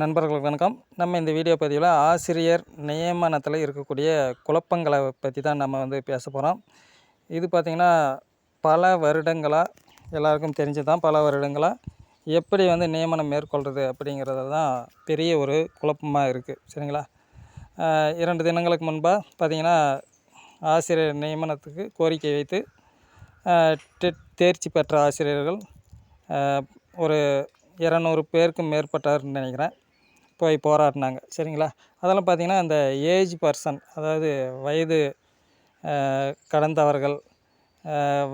நண்பர்களுக்கு வணக்கம். நம்ம இந்த வீடியோ பதிவில் ஆசிரியர் நியமனத்தில் இருக்கக்கூடிய குழப்பங்களை பற்றி தான் நம்ம வந்து பேச போகிறோம் இது பார்த்திங்கன்னா பல வருடங்களாக எல்லாருக்கும் தெரிஞ்சு தான் பல வருடங்களாக எப்படி வந்து நியமனம் மேற்கொள்கிறது அப்படிங்கிறது தான் பெரிய ஒரு குழப்பமாக இருக்குது சரிங்களா? இரண்டு தினங்களுக்கு முன்பாக பார்த்திங்கன்னா ஆசிரியர் நியமனத்துக்கு கோரிக்கை வைத்து டெட் தேர்ச்சி பெற்ற ஆசிரியர்கள் ஒரு இரநூறு பேருக்கும் மேற்பட்டார்னு நினைக்கிறேன். போய் போராடினாங்க. சரிங்களா? அதெல்லாம் பார்த்திங்கன்னா அந்த ஏஜ் பர்சன் அதாவது வயது கடந்தவர்கள்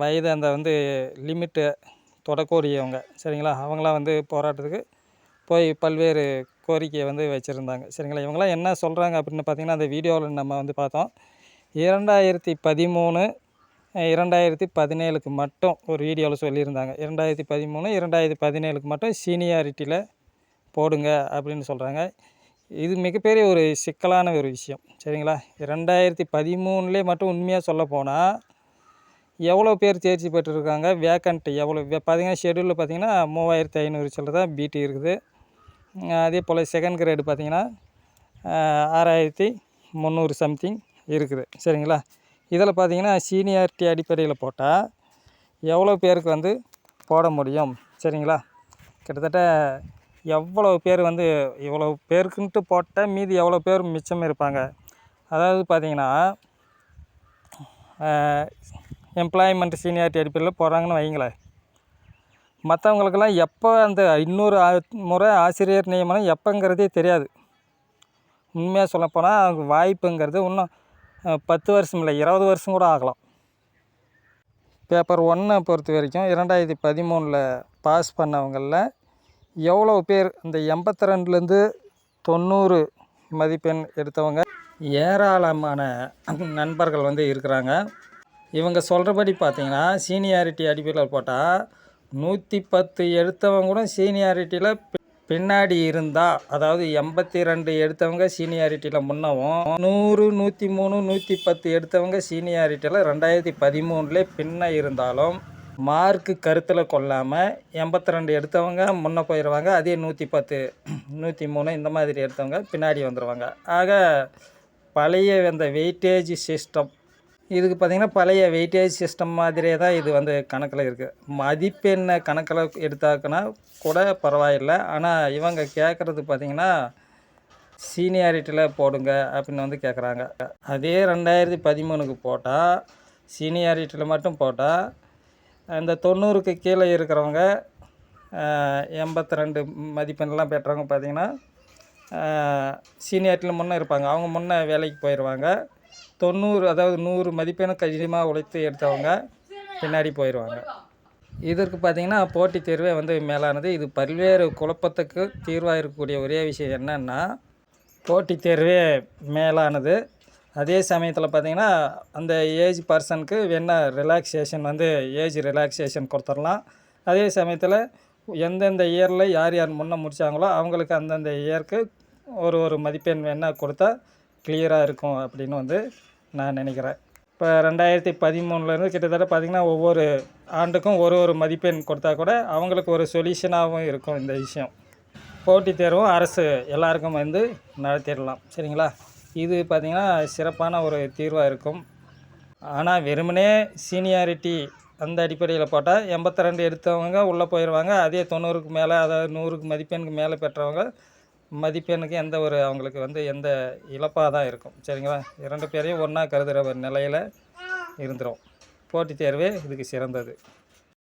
வயது அந்த வந்து லிமிட்டு தொடக்கூடியவங்க சரிங்களா? அவங்களாம் வந்து போராட்டத்துக்கு போய் பல்வேறு கோரிக்கையை வந்து வச்சுருந்தாங்க. சரிங்களா? இவங்களாம் என்ன சொல்கிறாங்க அப்படின்னு பார்த்திங்கன்னா அந்த வீடியோவில் நம்ம வந்து பார்த்தோம். இரண்டாயிரத்தி பதிமூணு இரண்டாயிரத்தி பதினேழுக்கு மட்டும் ஒரு வீடியோவில் சொல்லியிருந்தாங்க. இரண்டாயிரத்தி பதிமூணு இரண்டாயிரத்தி பதினேழுக்கு மட்டும் சீனியாரிட்டியில் போடுங்க அப்படின்னு சொல்கிறாங்க இது மிகப்பெரிய ஒரு சிக்கலான ஒரு விஷயம். சரிங்களா? ரெண்டாயிரத்தி பதிமூணுலேயே மட்டும் உண்மையாக சொல்ல போனால் எவ்வளோ பேர் தேர்ச்சி பெற்றிருக்காங்க? வேக்கண்ட் எவ்வளோ பார்த்தீங்கன்னா ஷெடியூலில் பார்த்தீங்கன்னா மூவாயிரத்தி ஐநூறு சில்லற தான் பிடி இருக்குது. அதே போல் செகண்ட் கிரேடு பார்த்தீங்கன்னா ஆறாயிரத்தி முந்நூறு சம்திங் இருக்குது. சரிங்களா? இதில் பார்த்தீங்கன்னா சீனியாரிட்டி அடிப்படையில் போட்டால் எவ்வளோ பேருக்கு வந்து போட முடியும்? சரிங்களா? கிட்டத்தட்ட எவ்வளோ பேர் வந்து இவ்வளோ பேருக்குன்ட்டு போட்டால் மீதி எவ்வளோ பேர் மிச்சம் இருப்பாங்க? அதாவது பார்த்தீங்கன்னா எம்ப்ளாய்மெண்ட் சீனியாரிட்டி அடிப்படையில் போகிறாங்கன்னு வைங்களேன் மற்றவங்களுக்கெல்லாம் எப்போ அந்த இன்னொரு முறை ஆசிரியர் நியமனம் எப்போங்கிறதே தெரியாது. உண்மையாக சொல்லப்போனால் அவங்க வாய்ப்புங்கிறது இன்னும் பத்து வருஷம் இல்லை இருபது வருஷம் கூட ஆகலாம். பேப்பர் ஒன்னை பொறுத்த வரைக்கும் இரண்டாயிரத்தி பதிமூணில் பாஸ் பண்ணவங்களில் எவ்வளோ பேர் இந்த எண்பத்தி ரெண்டுலேருந்து தொண்ணூறு மதிப்பெண் எடுத்தவங்க? ஏராளமான நண்பர்கள் வந்து இருக்கிறாங்க. இவங்க சொல்கிறபடி பார்த்தீங்கன்னா சீனியாரிட்டி அடிப்படையில் போட்டால் நூற்றி பத்து எடுத்தவங்க கூட சீனியாரிட்டியில் பின்னாடி இருந்தால் அதாவது எண்பத்தி ரெண்டு எடுத்தவங்க சீனியாரிட்டியில் முன்னவும் நூறு நூற்றி மூணு நூற்றி பத்து எடுத்தவங்க சீனியாரிட்டியில் ரெண்டாயிரத்தி பதிமூணுலே பின்ன இருந்தாலும் மார்க்கு கருத்தில் கொள்ளாமல் எண்பத்தி ரெண்டு எடுத்தவங்க முன்னே போயிடுவாங்க அதே நூற்றி பத்து நூற்றி மூணு இந்த மாதிரி எடுத்தவங்க பின்னாடி வந்துடுவாங்க ஆக பழைய அந்த வெயிட்டேஜ் சிஸ்டம் இதுக்கு பார்த்திங்கன்னா பழைய வெயிட்டேஜ் சிஸ்டம் மாதிரியே தான் இது வந்து கணக்கில் இருக்குது மதிப்பெண்ணை கணக்கில் எடுத்தாக்குன்னா கூட பரவாயில்லை. ஆனால் இவங்க கேட்குறது பார்த்திங்கன்னா சீனியாரிட்டியில் போடுங்க அப்படின்னு வந்து கேட்குறாங்க அதே ரெண்டாயிரத்தி பதிமூணுக்கு போட்டால் சீனியாரிட்டியில் மட்டும் போட்டால் அந்த தொண்ணூறுக்கு கீழே இருக்கிறவங்க எண்பத்தி ரெண்டு மதிப்பெண்லாம் பெற்றவங்க பார்த்திங்கன்னா சீனியாரிட்டியில் முன்னே இருப்பாங்க. அவங்க முன்னே வேலைக்கு போயிடுவாங்க. தொண்ணூறு அதாவது நூறு மதிப்பெண் கடினமாக உழைத்து எடுத்தவங்க பின்னாடி போயிடுவாங்க. இதற்கு பார்த்திங்கன்னா போட்டித் தேர்வே வந்து மேலானது. இது பல்வேறு குழப்பத்துக்கு தீர்வாக இருக்கக்கூடிய ஒரே விஷயம் என்னென்னா போட்டித் தேர்வே மேலானது. அதே சமயத்தில் பார்த்திங்கன்னா அந்த ஏஜ் பர்சனுக்கு வேணால் ரிலாக்ஸேஷன் வந்து ஏஜ் ரிலாக்ஸேஷன் கொடுத்துடலாம். அதே சமயத்தில் எந்தெந்த இயரில் யார் யார் முன்னே முடித்தாங்களோ அவங்களுக்கு அந்தந்த இயருக்கு ஒரு ஒரு மதிப்பெண் வேணால் கொடுத்தா கிளியராக இருக்கும் அப்படின்னு வந்து நான் நினைக்கிறேன். இப்போ ரெண்டாயிரத்தி பதிமூணுலேருந்து கிட்டத்தட்ட பார்த்திங்கன்னா ஒவ்வொரு ஆண்டுக்கும் ஒரு ஒரு மதிப்பெண் கொடுத்தா கூட அவங்களுக்கு ஒரு சொல்யூஷனாகவும் இருக்கும் இந்த விஷயம். போட்டித் தேர்வும் அரசு எல்லாருக்கும் வந்து நடத்திடலாம். சரிங்களா? இது பார்த்திங்கன்னா சிறப்பான ஒரு தீர்வாக இருக்கும். ஆனால் வெறுமனே சீனியாரிட்டி அந்த அடிப்படையில் போட்டால் எண்பத்தி ரெண்டு எடுத்தவங்க உள்ளே போயிடுவாங்க அதே தொண்ணூறுக்கு மேலே அதாவது நூறுக்கு மதிப்பெண்ணுக்கு மேலே பெற்றவங்க மதிப்பெண்ணுக்கு எந்த ஒரு அவங்களுக்கு வந்து எந்த இழப்பாக தான் இருக்கும். சரிங்களா? இரண்டு பேரையும் ஒன்றா கருதுகிற ஒரு நிலையில் இருந்துடும் போட்டித் தேர்வே இதுக்கு சிறந்தது.